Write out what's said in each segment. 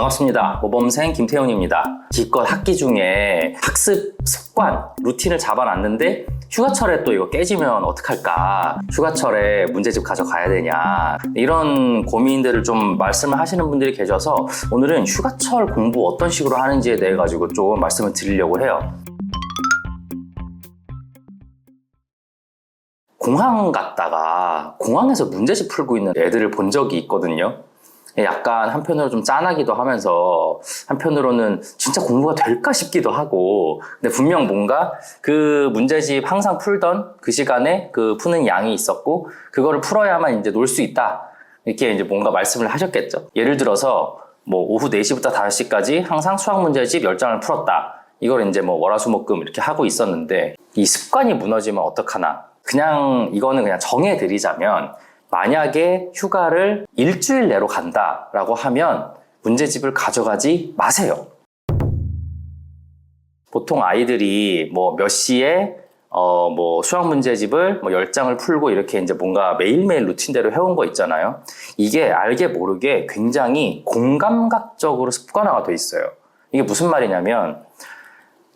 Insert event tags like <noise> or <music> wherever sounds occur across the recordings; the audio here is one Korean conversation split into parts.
반갑습니다. 모범생 김태훈입니다. 기껏 학기 중에 학습 습관, 루틴을 잡아놨는데 휴가철에 또 이거 깨지면 어떡할까? 휴가철에 문제집 가져가야 되냐? 이런 고민들을 좀 말씀을 하시는 분들이 계셔서 오늘은 휴가철 공부 어떤 식으로 하는지에 대해 가지고 좀 말씀을 드리려고 해요. 공항 갔다가 공항에서 문제집 풀고 있는 애들을 본 적이 있거든요. 약간 한편으로 좀 짠하기도 하면서 한편으로는 진짜 공부가 될까 싶기도 하고. 근데 분명 뭔가 그 문제집 항상 풀던 그 시간에 그 푸는 양이 있었고 그거를 풀어야만 이제 놀 수 있다. 이렇게 이제 뭔가 말씀을 하셨겠죠. 예를 들어서 뭐 오후 4시부터 5시까지 항상 수학 문제집 10장을 풀었다. 이걸 이제 뭐 월화수목금 이렇게 하고 있었는데 이 습관이 무너지면 어떡하나? 그냥 이거는 그냥 정해드리자면 만약에 휴가를 일주일 내로 간다라고 하면 문제집을 가져가지 마세요. 보통 아이들이 뭐 몇 시에 어 뭐 수학 문제집을 뭐 10장을 풀고 이렇게 이제 뭔가 매일매일 루틴대로 해온 거 있잖아요. 이게 알게 모르게 굉장히 공감각적으로 습관화가 돼 있어요. 이게 무슨 말이냐면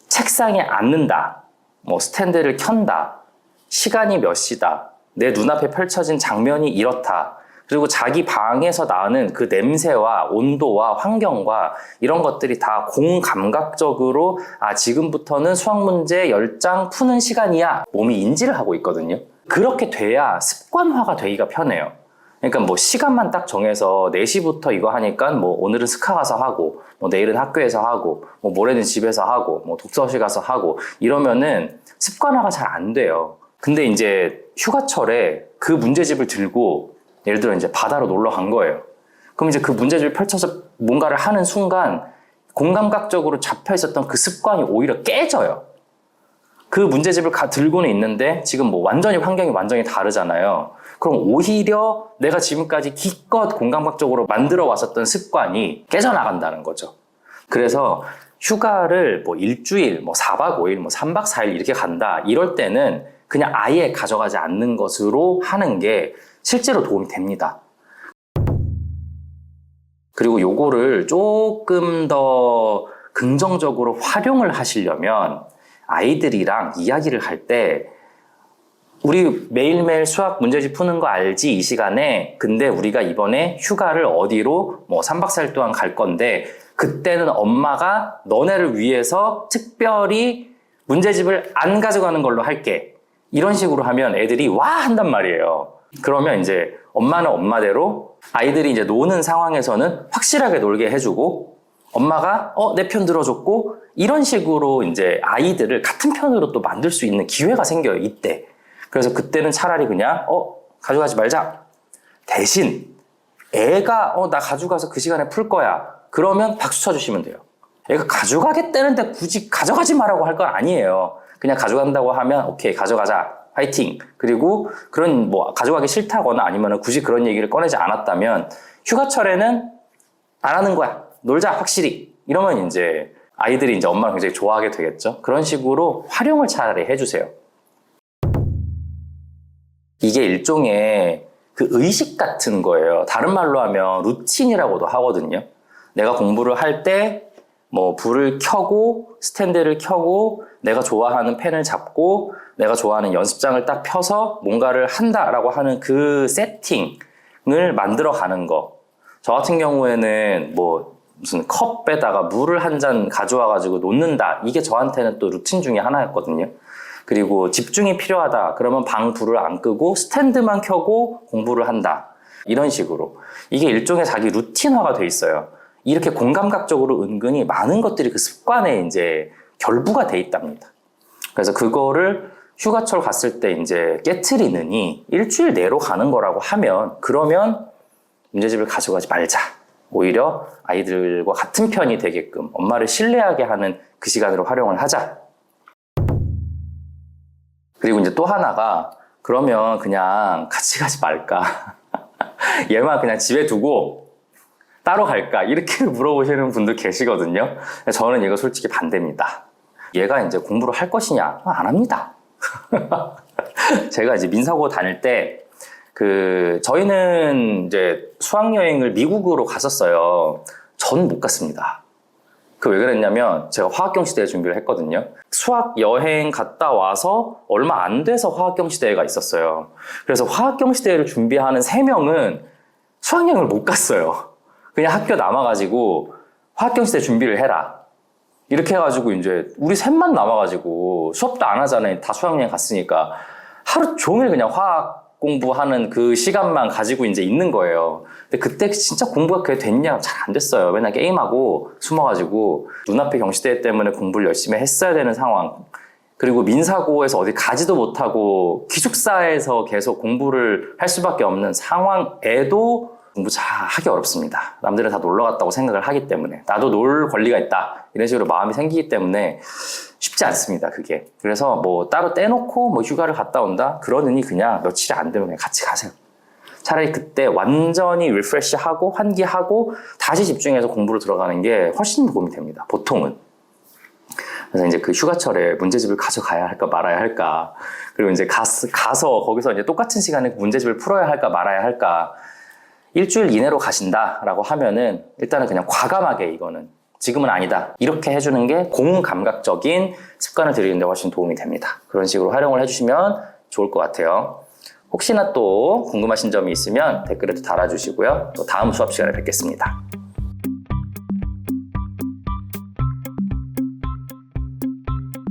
책상에 앉는다. 뭐 스탠드를 켠다. 시간이 몇 시다. 내 눈앞에 펼쳐진 장면이 이렇다. 그리고 자기 방에서 나는 그 냄새와 온도와 환경과 이런 것들이 다 공감각적으로 아, 지금부터는 수학 문제 10장 푸는 시간이야. 몸이 인지를 하고 있거든요. 그렇게 돼야 습관화가 되기가 편해요. 그러니까 뭐 시간만 딱 정해서 4시부터 이거 하니까 뭐 오늘은 스카 가서 하고 뭐 내일은 학교에서 하고 뭐 모레는 집에서 하고 뭐 독서실 가서 하고 이러면은 습관화가 잘 안 돼요. 근데 이제 휴가철에 그 문제집을 들고 예를 들어 이제 바다로 놀러 간 거예요. 그럼 이제 그 문제집을 펼쳐서 뭔가를 하는 순간 공감각적으로 잡혀 있었던 그 습관이 오히려 깨져요. 그 문제집을 가, 들고는 있는데 지금 뭐 완전히 환경이 완전히 다르잖아요. 그럼 오히려 내가 지금까지 기껏 공감각적으로 만들어 왔었던 습관이 깨져나간다는 거죠. 그래서 휴가를 뭐 일주일, 뭐 4박 5일, 뭐 3박 4일 이렇게 간다. 이럴 때는 그냥 아예 가져가지 않는 것으로 하는 게 실제로 도움이 됩니다. 그리고 요거를 조금 더 긍정적으로 활용을 하시려면 아이들이랑 이야기를 할 때 우리 매일매일 수학 문제집 푸는 거 알지? 이 시간에? 근데 우리가 이번에 휴가를 어디로? 뭐 3박 4일 동안 갈 건데 그때는 엄마가 너네를 위해서 특별히 문제집을 안 가져가는 걸로 할게 이런 식으로 하면 애들이 와 한단 말이에요. 그러면 이제 엄마는 엄마대로 아이들이 이제 노는 상황에서는 확실하게 놀게 해주고 엄마가 어 내 편 들어줬고 이런 식으로 이제 아이들을 같은 편으로 또 만들 수 있는 기회가 생겨요 이때. 그래서 그때는 차라리 그냥 어 가져가지 말자. 대신 애가 어 나 가져가서 그 시간에 풀 거야. 그러면 박수 쳐주시면 돼요. 애가 가져가겠다는데 굳이 가져가지 말라고 할 건 아니에요 그냥 가져간다고 하면 오케이 가져가자. 파이팅. 그리고 그런 뭐 가져가기 싫다거나 아니면 굳이 그런 얘기를 꺼내지 않았다면 휴가철에는 안 하는 거야. 놀자 확실히. 이러면 이제 아이들이 이제 엄마를 굉장히 좋아하게 되겠죠? 그런 식으로 활용을 차라리 해주세요. 이게 일종의 그 의식 같은 거예요. 다른 말로 하면 루틴이라고도 하거든요. 내가 공부를 할 때 뭐 불을 켜고 스탠드를 켜고 내가 좋아하는 펜을 잡고 내가 좋아하는 연습장을 딱 펴서 뭔가를 한다라고 하는 그 세팅을 만들어 가는 거. 저 같은 경우에는 뭐 무슨 컵에다가 물을 한 잔 가져와 가지고 놓는다. 이게 저한테는 또 루틴 중에 하나였거든요. 그리고 집중이 필요하다. 그러면 방 불을 안 끄고 스탠드만 켜고 공부를 한다. 이런 식으로. 이게 일종의 자기 루틴화가 돼 있어요. 이렇게 공감각적으로 은근히 많은 것들이 그 습관에 이제 결부가 돼 있답니다. 그래서 그거를 휴가철 갔을 때 이제 깨트리느니 일주일 내로 가는 거라고 하면 그러면 문제집을 가져가지 말자. 오히려 아이들과 같은 편이 되게끔 엄마를 신뢰하게 하는 그 시간으로 활용을 하자. 그리고 이제 또 하나가 그러면 그냥 같이 가지 말까. <laughs> 얘만 그냥 집에 두고 따로 갈까? 이렇게 <laughs> 물어보시는 분도 계시거든요. 저는 이거 솔직히 반대입니다. 얘가 이제 공부를 할 것이냐? 안 합니다. <laughs> 제가 이제 민사고 다닐 때, 그, 저희는 이제 수학여행을 미국으로 갔었어요. 전 못 갔습니다. 그 왜 그랬냐면 제가 화학경시대회 준비를 했거든요. 수학 여행 갔다 와서 얼마 안 돼서 화학경시대회가 있었어요. 그래서 화학경시대회를 준비하는 세명은 수학여행을 못 갔어요. 그냥 학교 남아가지고 화학경시대 준비를 해라. 이렇게 해가지고 이제 우리 셋만 남아가지고 수업도 안 하잖아요. 다 수학여행 갔으니까 하루 종일 그냥 화학 공부하는 그 시간만 가지고 이제 있는 거예요. 근데 그때 진짜 공부가 그게 됐냐? 잘 안 됐어요. 맨날 게임하고 숨어가지고 눈앞에 경시대회 때문에 공부를 열심히 했어야 되는 상황. 그리고 민사고에서 어디 가지도 못하고 기숙사에서 계속 공부를 할 수밖에 없는 상황에도 공부 잘 하기 어렵습니다. 남들은 다 놀러 갔다고 생각을 하기 때문에 나도 놀 권리가 있다 이런 식으로 마음이 생기기 때문에 쉽지 않습니다. 그게 그래서 뭐 따로 떼놓고 뭐 휴가를 갔다 온다 그러느니 그냥 며칠이 안 되면 그냥 같이 가세요. 차라리 그때 완전히 리프레시하고 환기하고 다시 집중해서 공부를 들어가는 게 훨씬 도움이 됩니다. 보통은. 그래서 이제 그 휴가철에 문제집을 가져가야 할까 말아야 할까 그리고 이제 가, 가서 거기서 이제 똑같은 시간에 문제집을 풀어야 할까 말아야 할까 일주일 이내로 가신다라고 하면은 일단은 그냥 과감하게 이거는 지금은 아니다. 이렇게 해주는 게 공감각적인 습관을 들이는데 훨씬 도움이 됩니다. 그런 식으로 활용을 해주시면 좋을 것 같아요. 혹시나 또 궁금하신 점이 있으면 댓글에도 달아주시고요. 또 다음 수업 시간에 뵙겠습니다